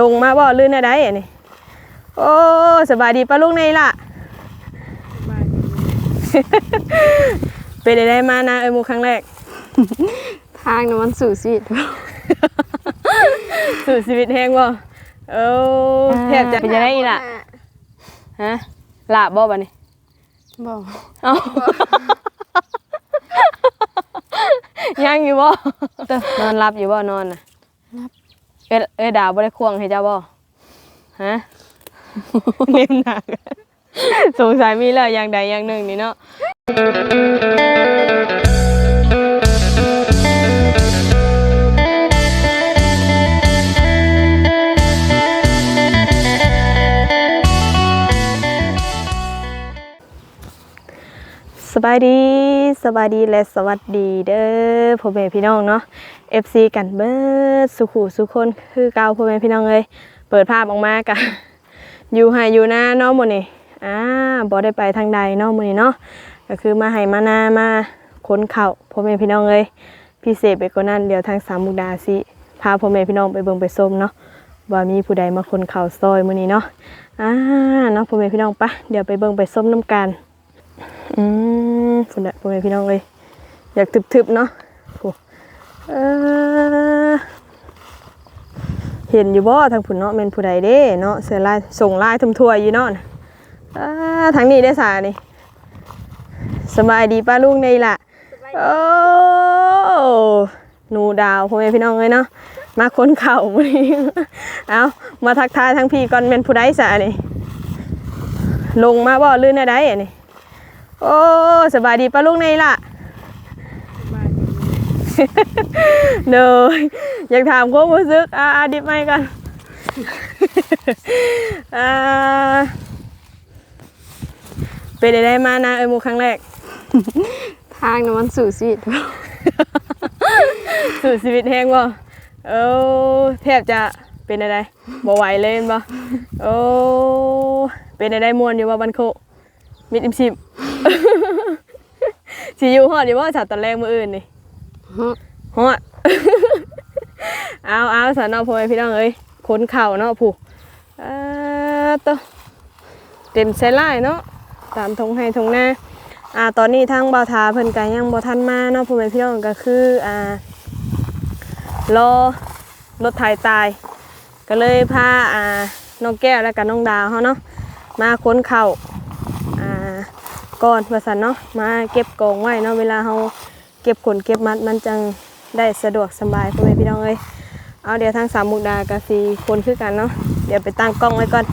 ลงมาบ่ลื่นอะไรอันนี้โอ้สบายดีป้าลุงในล่ะ เป็นได้มานะเอ้ยหมูครั้งแรก ทางน้ำมันสู่ชีวิตสู่ชีวิตแห้งบ่เออแทบจะเป็นยังไงอีล่ะฮะลาบบ่บัดนี้บอกเอ้ายังอยู่บ่นอนรับอยู่บ่นอนน่ะรับเอ้ยเอ้ยดาวบ่ได้ควงให้เจ้าบ่ฮะ เล่มหนัก สงสัยมีแล้วอย่างใดอย่างหนึ่งนี่เนาะ บายดีสบายดีและสวัสดีเด้อพ่อแม่พี่น้องเนาะ FC กันเบิดสุขุสุคนคือเก่าพ่อแม่พี่น้องเลยเปิดภาพออกมากะอยู่ให้อยู่หน้าเนาะมื้อนี้อ่าบ่ได้ไปทางใดเนาะมื้อนี้เนาะก็คือมาให้มานามาค้นเข่าพ่อแม่พี่น้องเลยพิเศษไปกว่านั้นเดี๋ยวทางสามมุกดาสิพาพ่อแม่พี่น้องไปเบิ่งไปส้มเนาะว่ามีผู้ใดมาคนเข่าซอยมื้อนี้เนาะอ่าเนาะพ่อแม่พี่น้องปะเดี๋ยวไปเบิ่งไปส้มน้ำกัน อืมฝุ่นอะพ่อแม่พี่น้องเลย อยากทึบๆเนาะโอ้เออเห็นอยู่บ่ทางผุนเนาะเป็นผู้ใดเด้เนาะเสือลายส่งลายทุ่มทั่วอยู่เนาะน่ะอ่าทางนี้ได้สานี่สบายดีป้าลุงในล่ะโอ้หนูดาวพ่อแม่พี่น้องเลยเนาะมาค้นเข่ามื้อนี้เอามาทักทายทางพี่ก่อนเป็นผู้ใดสานี่ลงมาบ่ลื่นอะไรอันนี้ โอ้สบายดีป้าลุงในล่ะเนยอยากถามความรู้สึกอ่าอ่าดิบไม่กันอ่าเป็นได้ได้มานะเอ้ยหมูครั้งแรก ทางน้ำมันสู่ชีวิตสู่ชีวิตแห้งบ่เออแทบจะเป็นอะไรบ่ไหวเลยแม่นบ่โอ้เป็นได้ได้มวนอยู่บ่บันโคมิดอิมซิม สิอยู่ฮอดอยู่บ่จากตอนแรกมื้ออื่นนี่ฮอดเอาเอาสอนอพ่อแม่พี่น้องเอ้ยขนเข่าเนาะผู้อ่าตัวเต็มใส่ไล่เนาะตามทงให้ทงหน้าอ่าตอนนี้ทางบ่าวทาเพิ่นก็ยังบ่ทันมาเนาะพ่อแม่พี่น้องก็คืออ่ารอรถไถตาย ก็เลยพาอ่าน้องแก้วและก็น้องดาวเฮาเนาะมาค้นเข่าอ่า ก่อนว่าซั่นเนาะมาเก็บกองไว้เนาะเวลาเฮาเก็บขนเก็บมัดมันจังได้สะดวกสบายพ่อแม่พี่น้องเอ้ยเอาเดี๋ยวทางสามมุกดากาซีคนคือกันเนาะเดี๋ยวไปตั้งกล้องไว้ก่อน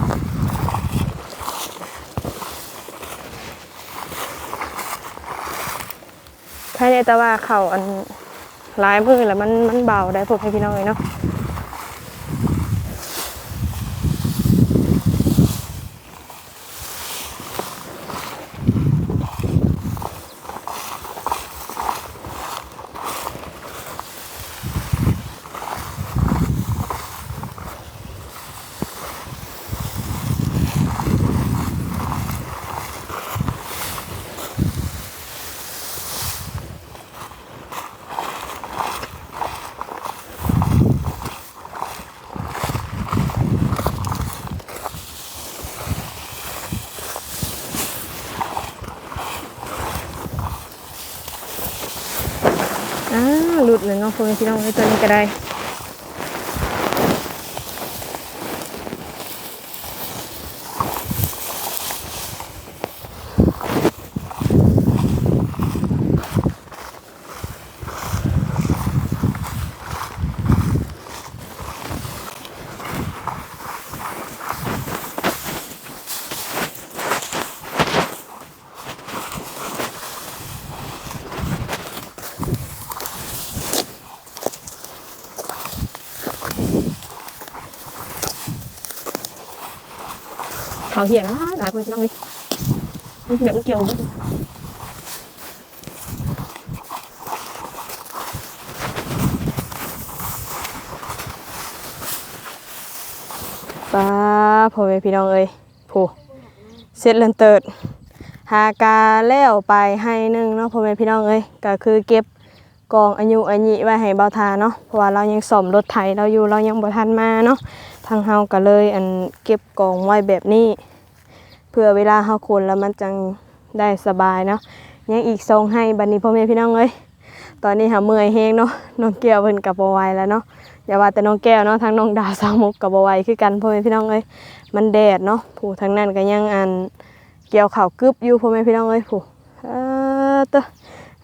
ภายในแต่ว่าเข่าอันหลายมือแล้วมันมันเบาได้พ่อแม่พี่น้องเลยเนาะ หลุดเลยเนาะพ่อแม่พี่น้องเอ้ตัวนี้ก็ได้ เขาเหี้ยนะหลายพ่อแม่พี่น้องเลยมันเดี๋ยวเกี่ยวป้าพ่อแม่พี่น้องเอ้ยผู้เสร็จแล้วเติดหากาแล้วไปให้หนึ่งเนาะพ่อแม่พี่น้องเอ้ยก็คือเก็บกองอายุอายิไว้ให้เบาทาเนาะเพราะว่าเรายังซ่อมรถไถเราอยู่เรายังบ่ทันมาเนาะ ทางเฮาก็เลยอันเก็บกองไว้แบบนี้ เพื่อเวลาเฮาคนแล้วมันจังได้สบายเนาะยังอีกทรงให้บัดนี้พ่อแม่พี่น้องเอ้ยตอนนี้หาเมื่อยแฮงเนาะน้องแก้วเพิ่นก็บ่ไหวแล้วเนาะอย่าว่าแต่น้องแก้วเนาะทั้งน้องดาวสาวมุกก็บ่ไหวคือกันพ่อแม่พี่น้องเอ้ยมันแดดเนาะผู้ทางนั้นก็ยังอันเกี่ยวข้าวกึบอยู่พ่อแม่พี่น้องเอ้ยผู้เออเตอะ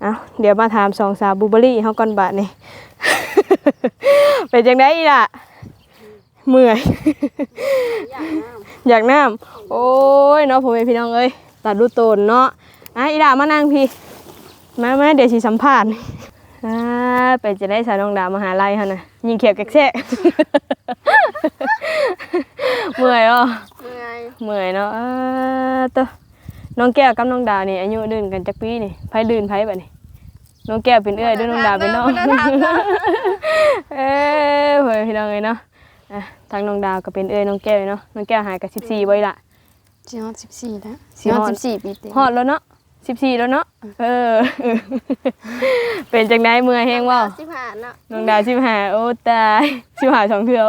เอาเดี๋ยวมาถามสองสาวบูเบอรี่เฮาก่อนบาดนี้เป็นจังได๋อีล่ะ เมื่อย อยากน้ำโอ้ยเนาะผมเป็นพี่น้องเอ้ยตัดรูโตนเนาะอะอีดามานั่งพี่มามาเดี๋ยวสิสัมภาษณ์อ่าไปจะได้สาวน้องดาวมหาลัยฮะนะยิงเขียวแกกแซะเมื่อยอะเมื่อยเมื่อยเนาะอ่าตัวน้องแก้วกับน้องดาวนี่อายุเดินกันจักปีนี่ไผลื่นไผบัดนี่น้องแก้วเป็นเอื้อยด้วยน้องดาวเป็นน้องเอ้ยเฮ้ยพี่น้องเอ้ยเนาะ อะทางน้องดาวก็เป็นเอ้ยน้องแก้วเนาะน้องแก้วหายกับ14บ่อยละสิฮอด14แล้วสิสิฮฮออดด14ปีเต็มฮอดแล้วเนาะ14แล้วเนาะเออ เป็นจังไดเมื่อยแฮงบ่สิผ่านเนาะน้องดาว15โอ้ตาย15สองเทื่อ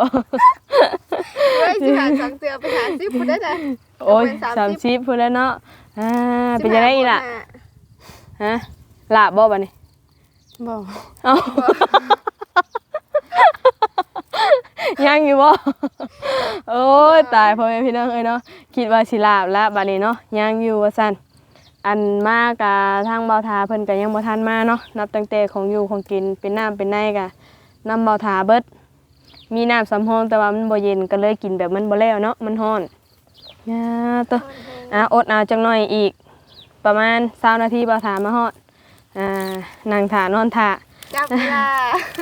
เฮ้ยสิผ่านสองเตือไปหาสิพุ่นได้จ้ะโอ้ยเป็น30 30พุ่นแล้วเนาะอ่าเป็นจังไดอีล่ะฮะลาบบ่บัดนี้บ่เอ้า ยังอยู่บ่โอ้ยตายพ่อแม่พี่น้องเอ้ยเนาะคิดว่าสิลาบแล้วบัดนี้เนาะยังอยู่ว่าซั่นอันมากกะทางเบาทาเพิ่นก็ยังบ่ทันมาเนาะนับตั้งแต่ของอยู่ของกินเป็นน้ำเป็นในกะน้ำเบาทาเบิด มีน้ำสำรองแต่ว่ามันบ่เย็นก็เลยกินแบบมันบ่แล้วเนาะมันร้อนยาตัวอะอดเอาจังหน่อยอีก ประมาณ20นาทีเบาทามาฮอดอ่านั่งท่านอนท่า จับเวลา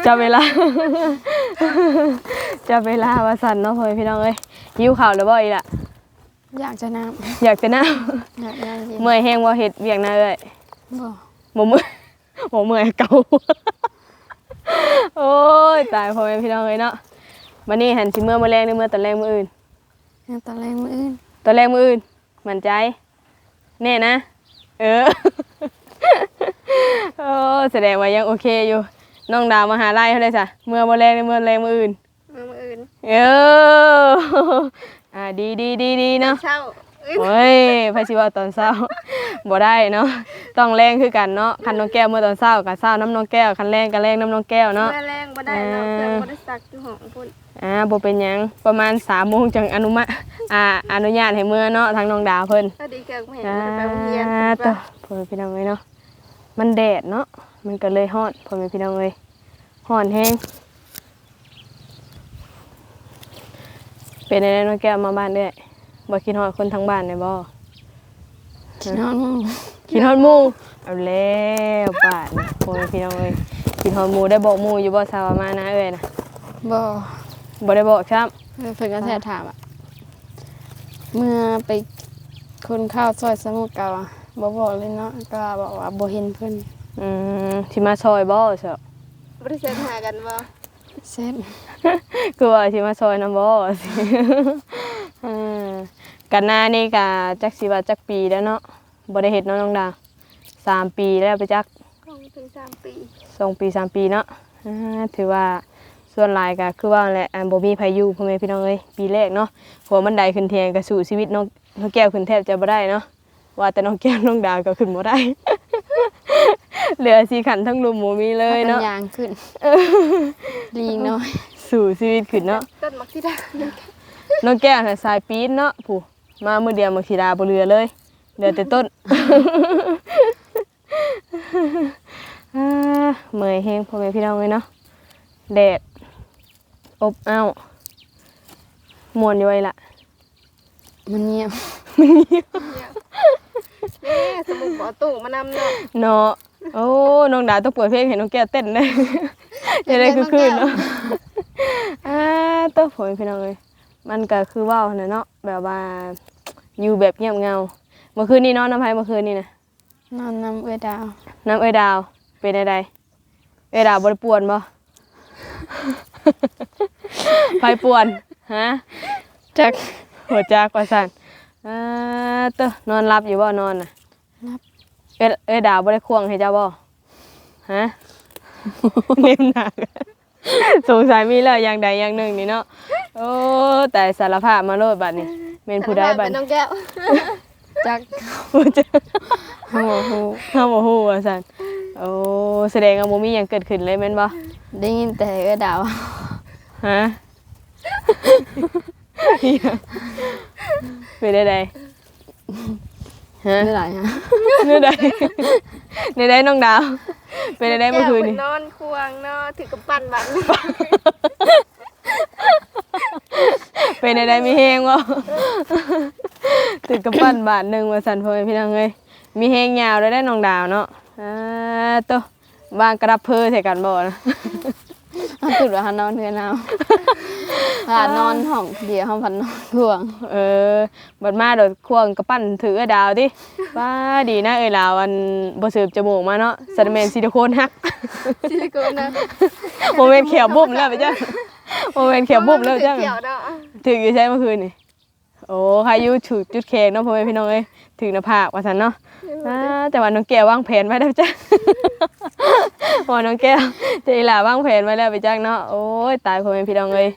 จับเวลาจับเวลาว่าสั่นเนาะพ่อแม่พี่น้องเอ้ยหิวข้าวแล้วบ่อีล่ะ อยากจะน้ำอยากจะน้อยากน้ำเย็นำเมื่อยแห้งบ่เฮ็ดเวียกหน้าเอ้ยบ่บ่เมื่อยบ่เมื่อยเก่าโอ้ยตายพ่อแม่พี่น้องเอ้ยเนาะวันนี้หันสิเมื่อมื้อแรงหรือเมื่อตอนแรกมื้ออื่นยังตอนแรกมื้ออื่นตอนแรกมื้ออื่นมั่นใจแน่นะ เออ โอ้แสดงว่ายังโอเคอยู่ น้องดาวมาหาไล่เขาเลยจ้ะเมื่อบ่แรงหรือเมื่อแรงมื้ออื่น มื้ออื่นเอออ่าดีดีดีดีเนาะเช้าเอ้ยโอ้ยพระชิวาตอนเช้าบ่ได้เนาะต้องแรงคือกันเนาะคันน้องแก้วเมื่อตอนเช้ากับเช้าน้ำน้องแก้วคันแรงกับแรงน้ำน้องแก้วเนาะ เมื่อแรงบ่ได้เนาะอ่าเพื่อนบ่ได้ซักอยู่ห้องพุ่นอ่าบ่เป็นหยังประมาณ3โมงจังอนุมาอ่าอนุญาตให้เมื่อเนาะทางน้องดาวเพิ่น ถ้าดีเกินไม่เห็นอ่าบ่ได้ไปโรงเรียนตัวพ่อแม่พี่น้องเอ้ยเนาะ มันแดดเนาะมันก็เลยฮ้อนพ่อแม่พี่น้องเอ้ยฮ้อนแฮงเป็นอะไรน้องแก้วมาบ้านเด้อยบ่คิดฮอดคนทั้งบ้านได้บ่กินนอนมึงกินฮอดหมูเอาแล้วบาดนะโอ้ยพี่น้องเอ้ยกินฮอดหมูได้บอกหมูอยู่บ่ซาวามานะเอ้ยนะบ่บ่ได้บอกครับเออเพิ่นก็แท้ถามอะเมื่อไปคนข้าวซอยสมุกเก่าอะ บ่บอกเลยเนาะก็บอกว่าบ่เห็นเพิ่นอืมสิมาซอยบ่เซาบ่ได้เซ็นหากันบ่เซ็นคือว่าสิมาซอยนำบ่สิเออกันหน้านี่ก็จักสิว่าจักปีแล้วเนาะบ่ได้เฮ็ดเนาะน้องดาสามปีแล้วไปจักคงถึง3ปีสองปีสามปีเนาะอ่าถือว่าส่วนหลายก็คือว่าแหละอันบ่มีพายุพ่อแม่พี่น้องเอ้ยปีแรกเนาะหัวมันไดขึ้นเทียงก็สู่ชีวิตน้องน้องแก้วขึ้นแทบจะบ่ได้เนาะ ว่าแต่น้องแก้วน้องดาวก็ขึ้นบ่ได้ เหลือสีขันทั้งลุมหมูมีเลยเนาะพกัยางขึ้นลีงน้อย สู่ชีวิตขึ้นเนาะต้นมักที่ได้น้องแก้วน่ะสายปีนเนาะผู้มามื้อเดียวมาขีดาบ่เหลือเลยเหลือแต่ต้นอ่าเมื่อยแฮงพ่อแม่พี่น้องเลยเนาะแดดอบอ้าวมวนอยู่ไว้ล่ะมันเงียบ แม่สมุกบ่ตู้มานำเนาะเนาะโอ้น้องดาวต้องเปิดเพลงให้น้องแก้วเต้นได้จะได้คือคืนเนาะอ่าต้องพ่อแม่พี่น้องเลยมันก็คือเว้าหั่นน่ะเนาะแบบว่าอยู่แบบเงียบเงาเมื่อคืนนี้นอนน้ำไผเมื่อคืนนี้นะนอนนำเอื้อดาวน้ำเอ้ยดาวเป็นอะไรเอ้ยดาวบริป่วนบ่ไฟป่วนฮะจักหัวจักว่าสั่น อ่าเตอะนอนรับอยู่บ่นอนน่ะรับ เอ้ยเอ้ยดาวบ่ได้ควงให้เจ้าบ่ฮะ เล่มหนักสงสัยมีแล้วอย่างใดอย่างหนึ่งนี่เนาะโอ้แต่สารภาพมาโลดบัดนี้เมนผู้ได้บัดน้องแก้วจักผู้จะเฮาบ่ฮู้ห้ามโมโหว่าสันโอ้แสดงว่าโมมีหยังเกิดขึ้นเลยแม่นบ่ได้ยินแต่เอ้อดาวฮะ เป็นได้ใดฮะไม่หลายฮะเนื้อใดเนื้อใดน้องดาว เป็นได้ใดเมื่อคืนแก้วนี่นอนควงเนาะถือกับปั้นบันเป็นได้ใดมีเฮงบ่ถึงกับปั้นบาทหนึ่งว่าสันพ่อแม่พี่น้องเอ้ยมีเฮงยาวได้ได้น้องดาวเนาะอ่าโตะวางกระดับเพอใส่กันบ่นะ เอาตุดว่าหานอนเฮือนเอาหานอนห้องเดียวห้องพันนอนห่วง เออบัดมาโดดควงกระปั้นถือดาวดิว้าดีนะเอ้ยลาวอันบ่สืบจมูกมาเนาะสันแมนซิลิโคนฮักซิลิโคนนะโมเมนต์เขียวบุ้มแล้วไปจ้ะโมเมนต์เขียวบุ้มแล้วจ้ะเขียวเนาะถึงอยู่ใช่เมื่อคืนนี่โอ้ใครอยู่ถูกจุดแข็งเนาะพ่อแม่พี่น้องเอ้ยถึงหน้าผากว่าสันเนาะ อ่าแต่ว่าน้องแก้ววางแผนไว้แล้วจ้ะว่าน้องแก้วเจอีหล่าวางแผนไว้แล้วไปจ้ะเนาะโอ้ยตายพ่อแม่พี่น้องเอ้ย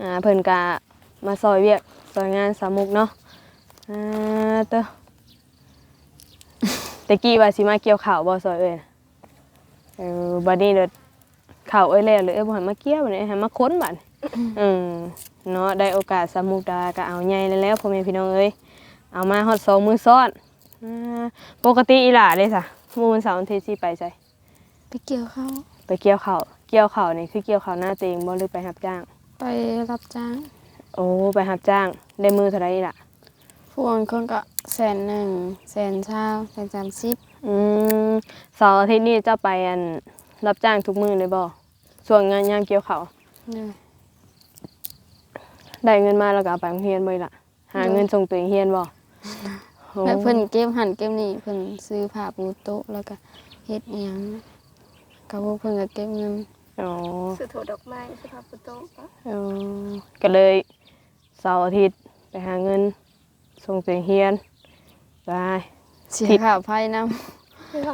อ่าเพิ่นกะมาซอยเวียกซอยงานสามุกเนาะอ่าเต้อตะกี้ว่าสิมาเกี่ยวข้าวบ่ซอยเอ้ยเออบัดนี้เด้อข้าวเอ้ยแล้วเลยเอ้ยบ่ให้มาเกี่ยวบัดนี้ให้มาค้นบัดนี้อืมเนาะได้โอกาสสามุกดาก็เอาใหญ่แล้วพ่อแม่พี่น้องเอ้ยเอามาฮอดสองมือซ้อน ปกติอีหล่าเด้ซะมื้อวันเสาร์วันอาทิตย์สิไปไสไปเกี่ยวข้าวไปเกี่ยวข้าวเกี่ยวข้าวนี่คือเกี่ยวข้าวหน้าตัวเองบ่หรือไปรับจ้าง ไปรับจ้าง โอ้ไปรับจ้างได้มือเท่าไหร่อีหล่ะพวกคนก็แสนหนึ่งแสนเช้าแสนสามสิบอืมเสาร์อาทิตย์นี้เจ้าไปอันรับจ้างทุกมื้อเลยบ่ส่วนงานยามเกี่ยวข้าวเลยได้เงินมาแล้วก็เอาไปโรงเรียนบ่อีหล่ะหาเงินส่งตัวเองเรียนบ่โอ้ แล้วเพิ่นเก็บหันเก็บนี่เพิ่นซื้อผ้าปูโต๊ะแล้วก็เฮ็ดอิหยังกับพวกเพิ่นก็เก็บเงินอ๋อสื่อโถดอกไม้สภาพประตูเออก็เลยเสาร์อาทิตย์ไปหาเงินส่งเสียงเฮียนไป เสียทิศ ค่าไฟน้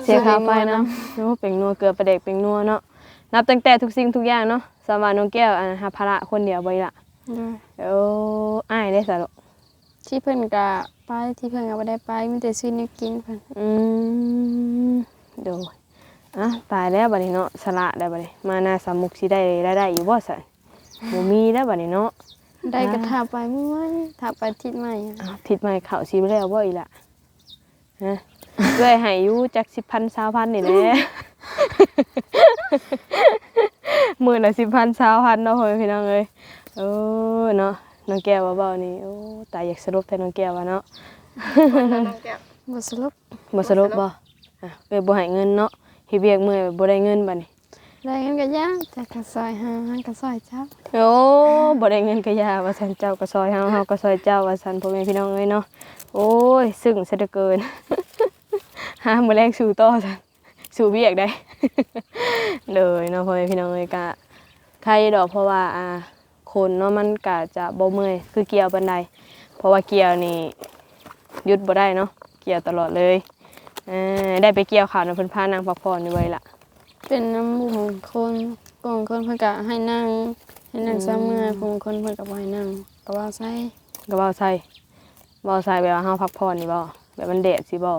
เสียค่าไฟนะเนาะเป็นนัวเกลือประเด็กเป็นนัวเนาะนับตั้งแต่ทุกสิ่งทุกอย่างเนาะสามารถน้องแก้วอ่าหาภาระคนเดียวไว้ละำด้วยเอออ้ายได้สะดอกที่เพิ่นก็ ไปที่เพิ่นก็บ่ได้ไปมีแต่ซื้อแนวกินเพิ่นอืมโดยอะตายแล้วบัดนี้เนาะสละได้บัดนี้มาหน้าสามมุกสิได้รายได้อยู่บ่ซั่นบ่มีแล้วบัดนี้เนาะได้ก็อ่าถ้าไปเมื่อวานถ้าไปทิศใหม่อะอ้าวทิศใหม่เข้าสิบ่แล้วบ่อีกล่ะฮะเอ้อยให้อยู่จัก10,000 20,000นี่แหละมื้อละ10,000 20,000เนาะพ่อแม่พี่น้องเอ้ยโอ้เนาะ น้องแก้วว่าเบานี่โอ้ตายอยากสรุปแต่น้องแก้วว่าเนาะน้องแก้วบ่สรุปบ่สรุปบ่อะเอ้ยบ่ให้เงินเนาะเฮ็ดเวียกเมื่อยบ่ได้เงินบัดนี้ได้เงินก็ยากแต่ก็ซอยหาหาก็ซอยเจ้าโอ้บ่ได้เงินก็ยาว่าซั่นเจ้าก็ซอยเฮาเฮาก็ซอยเจ้าว่าซั่นพ่อแม่พี่น้องเอ้ยเนาะโอ้ยซึ้งซะเหลือเกินหามื้อแรงสู่ต่อซั่นสู่เวียกได้เลยเนาะพ่อแม่พี่น้องเอ้ยก็ใครดอกเพราะว่าอ่า คนเนาะมันก็จะบ่เมื่อยคือเกี่ยวปานใดเพราะว่าเกี่ยวนี่หยุดบ่ได้เนาะเกี่ยวตลอดเลยเออได้ไปเกี่ยวข้าวนะเพิ่นพานั่งพักผ่อนอยู่ไว้ล่ะเป็นน้ำหมู่ของคนกองคนเพิ่นก็ให้นั่งให้นั่งซ้ำเมื่อยผู้คนเพิ่นก็บ่ให้นั่งก็ว่าใส่ก็เว้าใส่เว้าใส่แบบว่าเฮาพักผ่อนนี่บ่แบบมันแดดสิบ่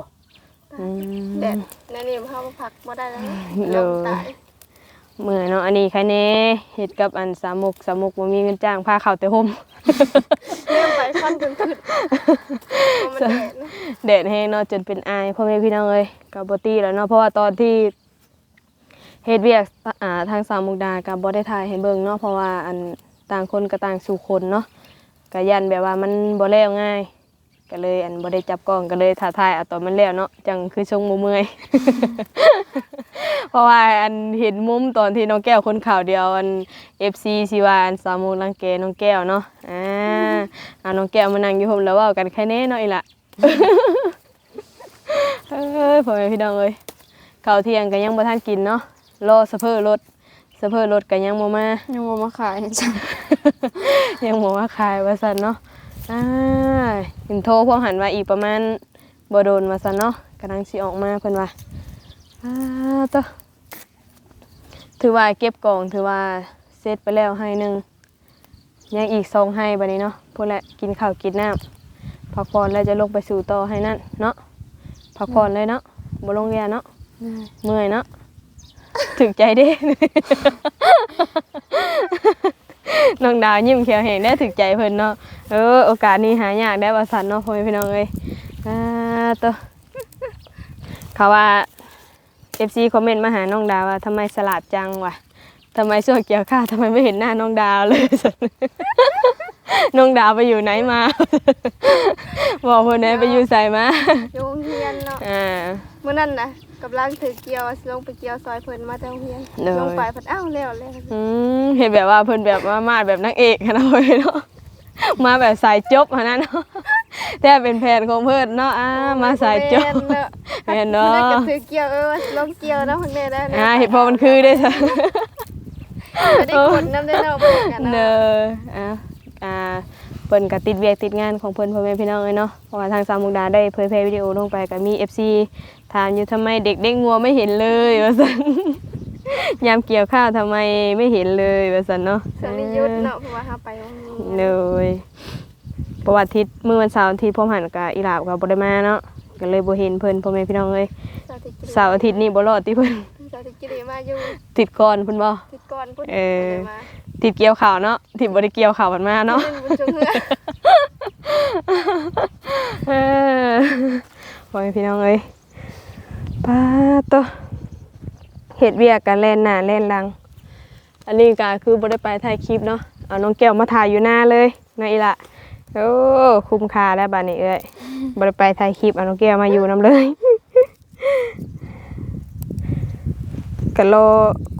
อืมแดดนั่นนี่เข้ามาพักบ่ได้แล้วเลยลมตาย เมื่อยเนาะอันนี้ใครแน่เฮ็ดกับอันสามุกสามุกบ่มีเงินจ้างพาเข้าแต่ห่มเรื่องไปค่อนขึ้นขึ้นมันแดดนะแดดแห้งเนาะจนเป็นอายพ่อแม่พี่น้องเอ้ยก็บ่ตีแล้วเนาะเพราะว่าตอนที่เฮ็ดเวียกอ่าทางสามมุกดาก็บ่ได้ถ่ายให้เบิ่งเนาะเพราะว่าอันต่างคนก็ต่างสู่คนเนาะก็ยันแบบว่ามันบ่แล้วง่าย ก็เลย อันบ่ได้จับกล้องก็เลยถ่ายถ่ายเอาตอนมันแล้วเนาะจังคือทรงบ่เมื่อย เพราะว่าอันเห็นมุมตอนที่น้องแก้วคนข่าวเดียวอัน FC สิว่าอันสามมุกรังแกน้องแก้วเนาะอ่าอ่าน้องแก้วมานั่งอยู่ห่มแล้วเว้ากันแค่นี้เนาะอีหละ เอ้ยพ่อแม่พี่น้องเอ้ยข้าวเที่ยงก็ยังบ่ทันกินเนาะรอสะเพอรถสะเพอรถก็ยังบ่มา ยังบ่มาขายให้จ้ะ ยังบ่มาขายว่าซั่นเนาะ อ่าเห็นโทรพวกหันว่าอีกประมาณบ่โดนว่าซั่นเนาะกำลังสิออกมาเพิ่นว่าอ่าตะถือว่าเก็บกล่องถือว่าเสร็จไปแล้วให้หนึ่งยังอีกสองให้บัดนี้เนาะพวกแหละกินข้าวกินน้ำพักผ่อนแล้วจะลงไปสู่ต่อให้นั่นเนาะพักผ่อนเลยเนาะบ่ลงเรียนเนาะได้เมื่อยเนาะถึกใจเด้ น้องดาวยิ้มเขียวแหงได้ถึกใจเพิ่นเนาะเออโอกาสนี้หายากได้ว่าสันเนาะพ่อแม่พี่น้องเอ้ยอ่าตัวเขาว่า FC คอมเมนต์มาหาน้องดาวว่าทำไมสลัดจังวะทำไมช่วงเกี่ยวข้าวทำไมไม่เห็นหน้าน้องดาวเลยน้องดาวไปอยู่ไหนมา บอกเพิ่นไหนไปอยู่ใส่มาอยู่โรงเรียนเนาะอ่าเมื่อนั้นนะ กำลังถือเกียวสิลงไปเกียวซอยเพิ่นมาแต่โรงเรียนเลย ลงไปเพิ่นอ้าวแล้วแล้วอืมเห็นแบบว่าเพิ่นแบบว่ามาแบบนางเอกอะเนาะเว้ยเนาะมาแบบสายจบอะนะเนาะแต่เป็นแผนของเพิ่นเนาะอ่ามาสายจบ แม่นเนาะแม่นเนาะพิ่ก็ถือเกียวเออว่าสิลงเกียวนะเพิ่นแม่ได้อ่าเห็นพอมันคือได้ซะไม่ได้คนนำได้เนาะเพิ่นกันเนเนาะออ่าอ่าเพิ่นก็ติดเวียกติดงานของเพิ่นพ่อแม่พี่น้องเลยเนาะเพราะว่าทางสามมุกดาได้เผยแพร่วิดีโอลงไปก็มี FC ถามอยู่ทำไมเด็กเด็กงัวไม่เห็นเลยว่าซั่นยามเกี่ยวข้าวทำไมไม่เห็นเลยว่าซั่นเนาะสมิยุทธเนาะเพราะว่าเฮาไปโรงเรียนเลยประวัติทิศเมื่อวันเสาร์อาทิตย์พ่อมหันกับอีหลาบกับบริมาเนาะก็เลยบ่เห็นเพิ่นพ่อแม่พี่น้องเลยสาธิตกิริเสาร์อาทิตย์นี้บ่รอดที่เพิ่นสาธิตกิริมาอยู่ติดก่อนเพิ่นบ่ติดก่อนพุ่นเออ มา ติดเกี่ยวข่าวเนาะติดบ่ได้เกี่ยวข่าวมันมาเนาะเล่นบุญชงเฮือเออพ่อแม่พี่น้องเอ้ยป้าโตเฮ็ดเวียกกันแล่นหน้าแล่นหลัง อันนี้ก็คือบ่ได้ไปถ่ายคลิปเนาะเอาน้องแก้วมาถ่ายอยู่หน้าเลยเนาะอีหละโอ้คุ้มค่าแล้วบัดนี้เอ้ยบ่ได้ไปถ่ายคลิปเอาน้องแก้วมาอยู่นํเลยก็รอ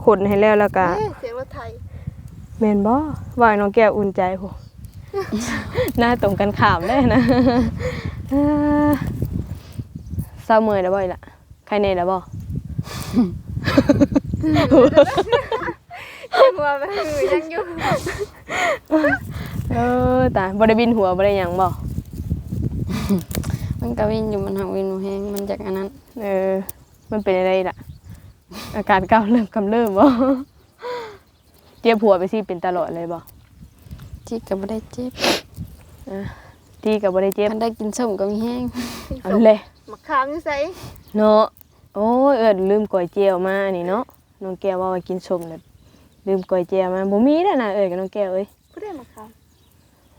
ขนให้แล้วแล้วก็ ม่นบ่ว่าให้น้องแก้วอุ่นใจโหหน้าตรงกันข้ามเลยนะอ่าเศร้าเมื่อยแล้วบ่อีล่ะใครเน่แล้วบ่หัวไปหือยังอยู่เออตายบ่ได้บินหัวบ่ได้หยังบ่มันก็วินอยู่มันหักวินบ่แฮงมันจากอันนั้น เออ มันเป็นอะไรล่ะ อาการก้าวเริ่มกำเริบบ่ เตรียมหัวไปสิเป็นตลอดเลยบ่ที่ก็บ่ได้เจ็บตีก็บ่ได้เจ็บคันได้กินส้มก็มีแฮงเอาเลยมะขามอยู่ไสเนาะโอ้ยเอิ้นลืมก๋วยเจียวมานี่เนาะน้องแก้วว่าว่ากินส้มแล้วลืมก๋วยเจียวมาบ่มีแล้วนะเอ้ยกับน้องแก้วเอ้ยผู้ได้มะขาม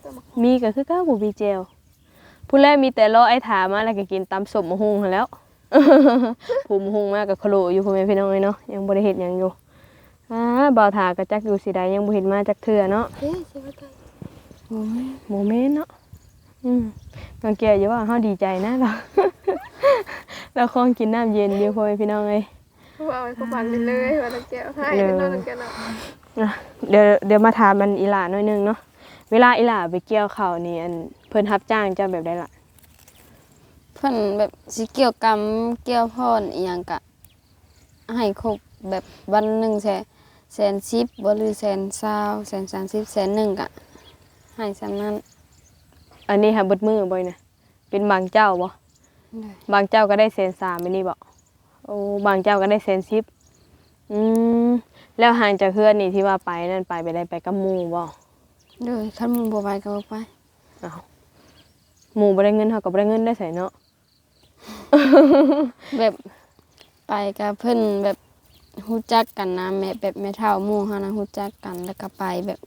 ตัวมะขามมีก็คือเก้าบ่มีเจลผู้แรกมีแต่รอไอ้ถามาแล้วก็กินตำส้มมะฮุงหั้นแหล้วผู้มะฮุงมากับโคโลอยู่พ่อแม่พี่น้องเอ้ยเนาะยังบ่ได้เฮ็ดหยังอยู่ อ่าบ่าวถาก็จักอยู่สิใดยังบ่เห็นมาจักเทื่อเนาะเฮ้ยเสียงรถไทยโอ้ยโมเมนต์เนาะอืมน้องแก้วอย่าว่าเฮาดีใจนะเรา เราคงกินน้ำเย็นอยู่พ่อแม่พี่น้องเอ้ยว่าไว้ก็ฟันไปเลยว่าตะแก้วให้เป็นน้องตะแก้วเนาะอะเดี๋ยวเดี๋ยวมาถามมันอีหลาหน่อยหนึงเนาะเวลาอีหลาไปเกี่ยวข้าวนี่อันเพิ่นรับจ้างเจ้าแบบใดล่ะเพิ่นแบบสิเกี่ยวกรรมเกี่ยวพรอีหยังก็ให้ครบแบบวันหนึงแสน แสนสิบบ่หรือแสนเศร้าแสนสามสิบแสนหนึ่งก็ให้สำนั้นอันนี้หาเบิดมือบ่อยนะเป็นบางเจ้าบ่ได้บางเจ้าก็ได้แสนสามไม่นี่บ่โอ้บางเจ้าก็ได้แสนสิบอืมแล้วห่างจากเพื่อนนี่ที่ว่าไปนั่นไปไปได้ไปกับหมู่บ่โดยคันมันบ่ไปก็บ่ไปอ้าวหมู่บ่ได้เงินเฮาก็บ่ได้เงินได้ใส่เนาะ แบบไปกับเพิ่นแบบ ฮู้จักกันนะแม่แบบแม่เฒ่าหมู่เฮานะฮู้จักกันแล้วก็ไปแบบ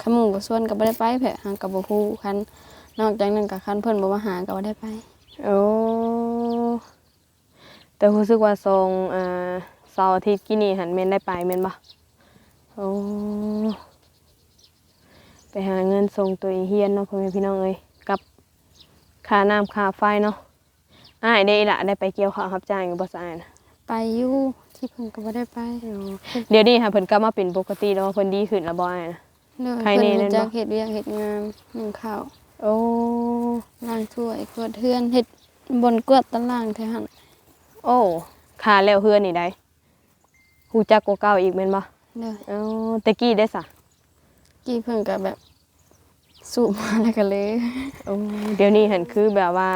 คันหมู่บ่ชวนก็บ่ได้ไปแผะหาก็บ่ฮู้คันนอกจากนั้นก็คันเพิ่นบ่มาหาก็บ่ได้ไป โอ้แต่รู้สึกว่าทรงอ่าเสาร์อาทิตย์กี่นี่หันแม่นได้ไปแม่นบ่โอ้ไปหาเงินส่งตัวเองเฮียนเนาะพ่อแม่พี่น้องเอ้ยกับค่าน้ำค่าไฟเนาะอ้ายได้ละได้ไปเกี่ยวข้าวรับจ้างอยู่บ่ซะอ้ายนะไปอยู่ ที่เพิ่นก็บ่ได้ไปเดี๋ยวนี้ค่ะเพิ่นกลับมาเป็นปกติแล้วเพิ่นดีขึ้นแล้วบ่อ้ายนะเลยใครเพิ่นแน่รู้นั่นจักบ่เฮ็ดเวียกเฮ็ดงานนึ่งข้าวโอ้ล้างถ้วยกวาดเฮือนเฮ็ดบนกวาดตารางแท้หั่นโอ้ขาแล้วเฮือนนี่ได้ฮู้จักกว่าเก่าอีกแม่นบ่เลยเอ้าแต่กี้ได้ซะกี้เพิ่นก็แบบ สูบมาแล้วก็เลยโอ้เดี๋ยวนี้หันคือแบบว่า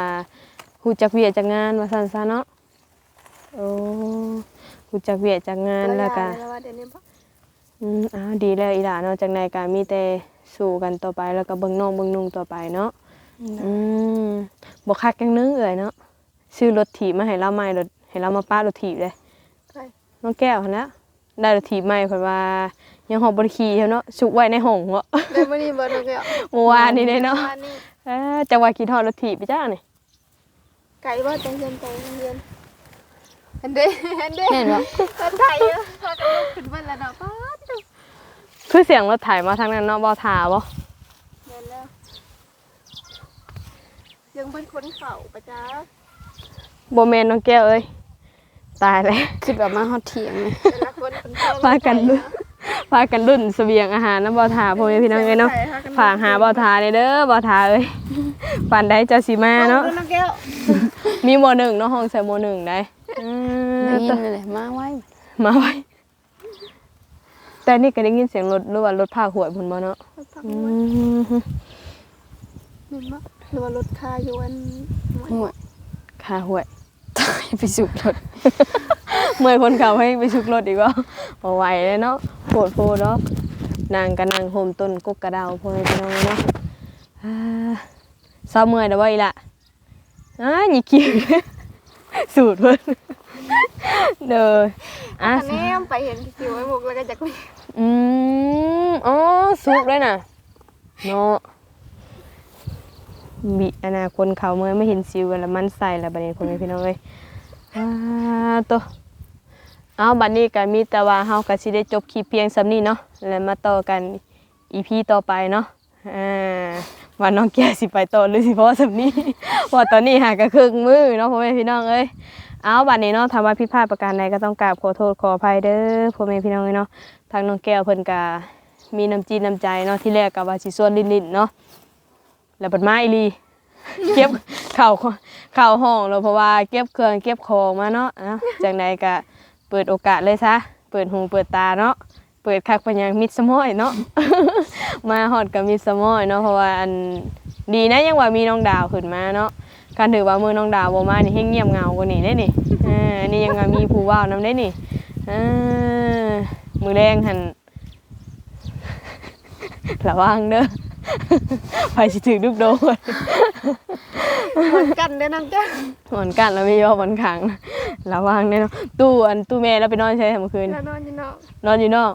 ฮู้จักเวียกจักงานว่าซั่นซะเนาะโอ้ ฮู้จักเวียกจักงานแล้วก็แล้วว่าเดี๋ยวนี้บ่อืมอ้าวดีแล้วอีหล่าเนาะจากในการมีแต่สู้กันต่อไปแล้วก็เบิ่งน้องเบิ่งนุ่งต่อไปเนาะอืมบ่คักจังนึงเอ่ยเนาะซื้อรถถีบมาให้เราใหม่รถให้เรามาป้ารถถีบเลยใช่น้องแก้วหั่นนะได้รถถีบใหม่เพิ่นว่ายังหอบบ่ได้ขี่เนาะสุกไว้ในห้องเนาะเดี๋ยวมื้อนี้บ่น้องแก้วเมื่อวานนี้เด้เนาะมื่อวานนี้เอ้อจังว่าขี่ทอดรถถีบไปจ้านี่ไก่บ่จังเย็นจังเย็น อันเด้อันเด้เห็นบ่ตอนไทยเด้อพากันลุกขึ้นเบิ่นแล้วเนาะป๊าดดูคือเสียงรถไถมาทางนั้นเนาะบ่ทาบ่เย็นแล้วยังเป็นคนเข่าประจ้าบ่แม่นน้องแก้วเอ้ยตายแล้ว คิดว่ามาฮอดเถียงเลยแต่ละคนเป็นพ่อพากันรุ่นพากันรุ่นเสบียงอาหารน้ำบ่อทาพ่อแม่พี่น้องเอ้ยเนาะฝากหาบ่อทาเลยเด้อบ่อทาเอ้ยปานใดเจะสิมาเนาะน้องแก้วมีหมหนึ่งเนาะห้องใส่หมหนึ่งได้ อืมได้ยินเลยมาไว้มาไว้ แต่นี่ก็ได้ยินเสียงรถหรือว่ารถพาหวยพุ่นบ่เนาะพักอืหัวมเห็นบ่หรือว่ารถคาอยู่อันห่วยคาหวย ตายไปสุกรถเมื่อยคนขับให้ไปชุกรถอีกว่าบ่ไหวเลยเนาะโผดโพดอกนางก็นั่งโฮมต้นกกกระดาวพ่อแม่พี่น้องเนาะอ่าเศร้าเมื่อยเด้อบ่อีละอ่าหยิกขี้ สูตรเพิ่นเด้ออะอันนี้ไปเห็นคิวไอ้หมกแล้วก็จะคุยอืมอ๋อสุกเลยน่ะเนาะบิอนาคนเขาเมื่อยไม่เห็นซิวกันแล้วมันใส่แล้วบัดนี้พ่อแม่พี่น้องเอ้ยอ่าโตะเอาบัดนี้ก็มีแต่ว่าเฮาก็สิได้จบคลิปเพียงสำนี้เนาะแล้วมาต่อกัน EP ต่อไปเนาะอ่า ว่าน้องแก้วสิไปต่อหรือสิพอสำนี้เพราตอนนี้หาก็ครึ่งมือเนาะพ่อแม่พี่น้องเอ้ยเอาบัดนี้เนาะถ้าว่าผิดพลาดประการใดก็ต้องกราบขอโทษขออภัยเด้อพ่อแม่พี่น้องเนาะทางน้องแก้วเพิ่นก็มีน้ำจีนน้ำใจเนาะที่แรกก็ว่าสิส่วนลิ้นๆเนาะแล้วบัดมาอีลีเก็บเข่าเข่าห้องแล้วเพราะว่าเก็บเครื่องเก็บของมาเนาะอะจากไหนก็เปิดโอกาสเลยซะเปิดหูเปิดตาเนาะ เปิดคักปัญางมิดสมอยเนาะ มาฮอดกับมิดสมอยเนาะเพราะว่าอันดีนะยังว่ามีน้องดาวขึ้นมาเนาะการถือว่ามือน้องดาวบ่มานี่ให้เงียบเงากว่านี่ได้นี่อ่าอันนี้ยังว่ามีผู้ว่านำได้นี่อ่ามือแรงหันระวังเด้อ ไปสิถือลูกโดนเหมือนกันเด้อน้องแก้วหมอนกันแล้วมีว่าหมอนขังระวังเด้อเนาะตู้อันตู้แม่แล้วไปนอนใช้เมื่อคืนแล้วนอนอยู่เนาะนอนอยู่นอก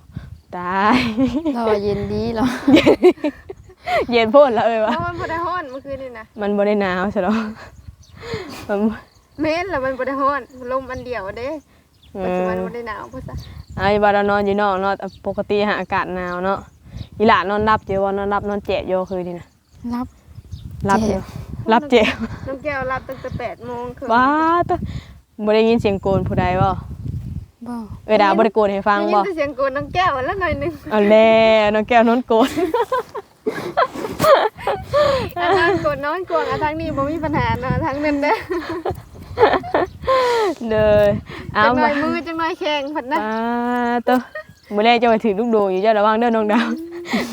ตายเราเย็นดีเหรอเย็นโพ่นแล้วเอ้ยเพวะราะมันบ่ได้ฮ้อนเมื่อคืนนี่นะมันบ่ได้หนาวใช่หรอมันเม้นแล้วมันบ่ได้ฮ้อนลมอันเดียวเด้เอปัจจุอบันบ่ได้หนาวพุ่นซะไอ้บาดานอนอยู่นอกเนาะแต่ปกติหาอากาศหนาวเนาะ อีหลานอนรับเจว่านอนรับนอนเจ็บโยคือดีนะรับรับเจ็เจ็บรับเจ็บน้องแก้วรับตั้งแต่8โมงครึ่งว้าตะบ่ได้ยินเสียงโกนผู้ใดบ่บ่เอ้ยดาบ่ได้โกนให้ฟังได้ยิบ่นแต่เสียงโกนน้องแก้วแล้วหน่อยหนึงเอาแล้วน้องแก้วนอนโกนอันนั้นโกนนอนกวางอันทางนี้บ่มีปัญหาเนาะทางนั้นเด้อเด้อเอาจังหน่มาอยมือจังหน่อยแข้งพันนะอ่าตัว มื้อแรกจะไปถือลูกโดอยู่เจ้าระวังเด้อน้องดาว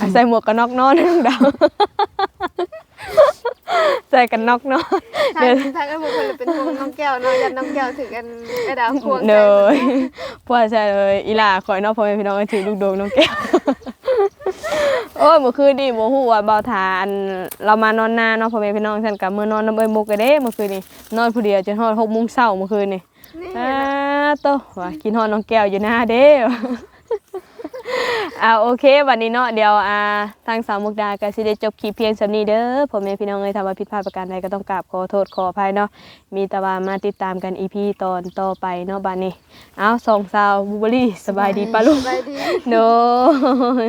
อะใส่หมวกกันน็อกนอนเด้อน้องดาวใส่กันน็อกนอนทางทางไอ้บุคคลเป็นห่วงน้องแก้วเนาะยันน้องแก้วถึงกันไอ้ดาวควงเนยพวกใช่เลยอีหล่าคอยเนอกพ่อแม่พี่น้องให้ถือลูกโดงน้องแก้วโอ้ยเมื่อคืนนี่โมหูว่าเบาทานเรามานอนนาเนาะพ่อแม่พี่น้องฉันกับมื่อนอนน้ำเอ้ยมุกกันเด้เมื่อคืนนี่นอนผู้เดียวจนฮอดหกโมงเช้าเมื่อคืนนี่นี่อ่าโตว่ากินฮอดน้องแก้วอยู่หน้าเด้ อ่าโอเควันนี้เนาะเดี๋ยวอ่าทางสาวมุกดาก็สิได้จบคลิปเพียงสำนี้เด้อพ่อแม่พี่น้องเอ้ยถ้าว่าผิดพลาดประการใดก็ต้องกราบขอโทษขออภัยเนาะมีแต่ว่ามาติดตามกัน EP ตอนต่อไปเนาะบัดนี้ เอาสองสาวบูเบอรี่สบายดีปะลูกสบายดี โดย